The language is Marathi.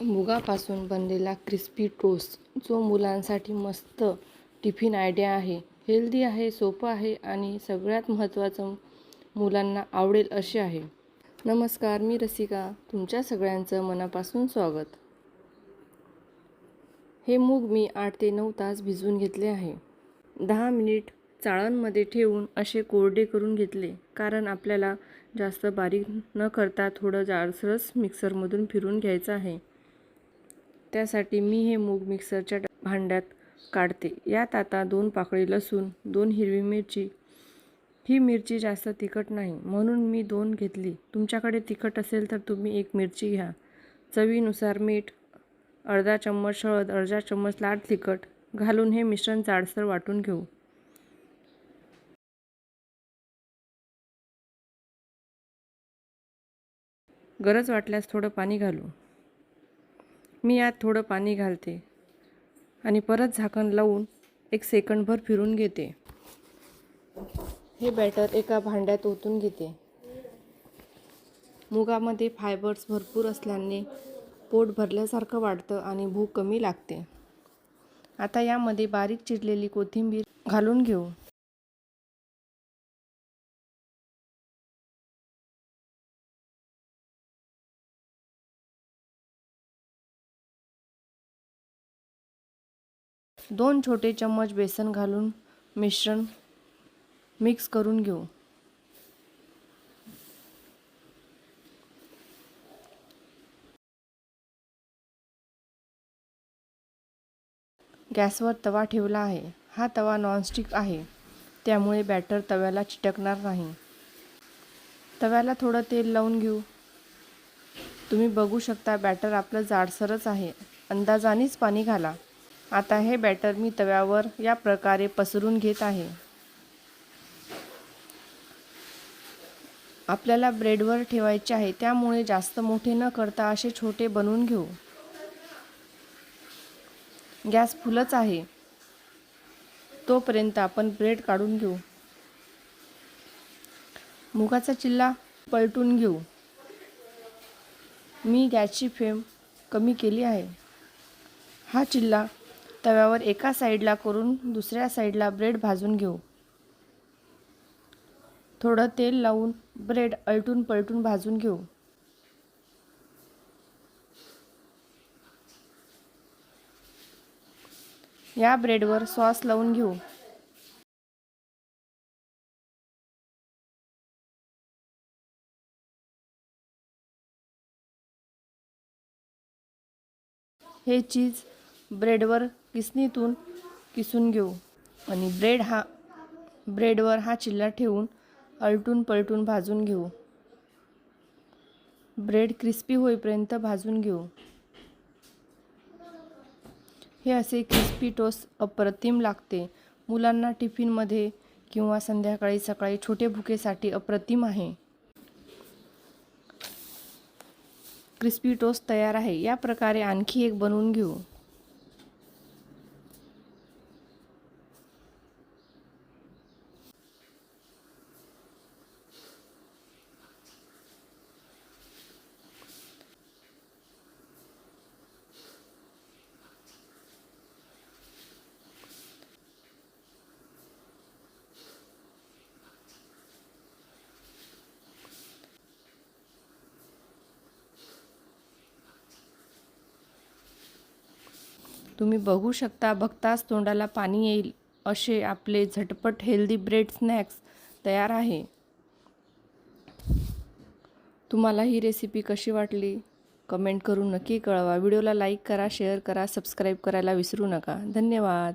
मुगापासून बनलेला क्रिस्पी टोस्ट जो मुलांसाठी मस्त टिफिन आयडिया आहे. हेल्दी आहे सोपं आहे आणि सगळ्यात महत्त्वाचं मुलांना आवडेल असे आहे. नमस्कार मी रसिका. तुमच्या सगळ्यांचं मनापासून स्वागत. हे मूग मी आठ ते नऊ तास भिजवून घेतले आहे. दहा मिनिट चाळणमध्ये ठेवून असे कोरडे करून घेतले कारण आपल्याला जास्त बारीक न करता थोडं जाडसरच मिक्सरमधून फिरून घ्यायचं आहे. त्यासाठी मी हे मूग मिक्सरच्या भांड्यात काढते. यात आता दोन पाकळी लसूण दोन हिरवी मिरची. ही मिरची जास्त तिखट नाही म्हणून मी दोन घेतली. तुमच्याकडे तिखट असेल तर तुम्ही एक मिरची घ्या. चवीनुसार मीठ अर्धा चम्मच हळद अर्धा चम्मच लाल तिखट घालून हे मिश्रण जाडसर वाटून घेऊ. गरज वाटल्यास थोडं पाणी घालू. मी यात थोडं पाणी घालते आणि परत झाकण लावून एक सेकंडभर फिरून घेते. हे बॅटर एका भांड्यात ओतून घेते. मुगामध्ये फायबर्स भरपूर असल्याने पोट भरल्यासारखं वाटतं आणि भूक कमी लागते. आता यामध्ये बारीक चिरलेली कोथिंबीर घालून घेऊ. दोन छोटे चम्मच बेसन घालून मिश्रण मिक्स करून घेऊ. गॅसवर तवा ठेवला आहे. हा तवा नॉनस्टिक आहे. त्यामुळे बॅटर तव्याला चिटकणार नाही. तव्याला थोडं तेल लावून घेऊ. तुम्ही बघू शकता बॅटर आपलं जाडसरच आहे. अंदाजानेच पाणी घाला. आता हे बॅटर मी तव्यावर या प्रकारे पसरून घेत आहे. आपल्याला ब्रेडवर ठेवायचे आहे त्यामुळे जास्त मोठे न करता असे छोटे बनवून घेऊ. गॅस फुलच आहे. तोपर्यंत आपण ब्रेड काढून घेऊ. मुगाचा चिल्ला पलटून घेऊ. मी गॅसची फ्लेम कमी केली आहे. हा चिल्ला तव्यावर एका साईडला करून दुसऱ्या साईडला ब्रेड भाजून घेऊ. थोडं तेल लावून ब्रेड अलटून पलटून भाजून घेऊ. या ब्रेडवर सॉस लावून घेऊ. हे चीज ब्रेडवर किसनीतून किसून घेऊ. आणि ब्रेड हा ब्रेडवर हा चिल्ला ठेवून अलटून पलटून भाजून घेऊ. ब्रेड क्रिस्पी होईपर्यंत भाजून घेऊ. हे असे क्रिस्पी टोस्ट अप्रतिम लागते. मुलांना टिफिनमध्ये किंवा संध्याकाळी सकाळी छोटे भुकेसाठी अप्रतिम आहे. क्रिस्पी टोस्ट तयार आहे. या प्रकारे आणखी एक बनवून घेऊ. तुम्ही बघू शकता बघताच तोंडाला पाणी येईल असे आपले झटपट हेल्दी ब्रेड स्नॅक्स तयार आहे. तुम्हाला ही रेसिपी कशी वाटली? कमेंट करून नक्की कळवा. व्हिडिओला लाईक करा शेअर करा सबस्क्राईब करायला विसरू नका. धन्यवाद.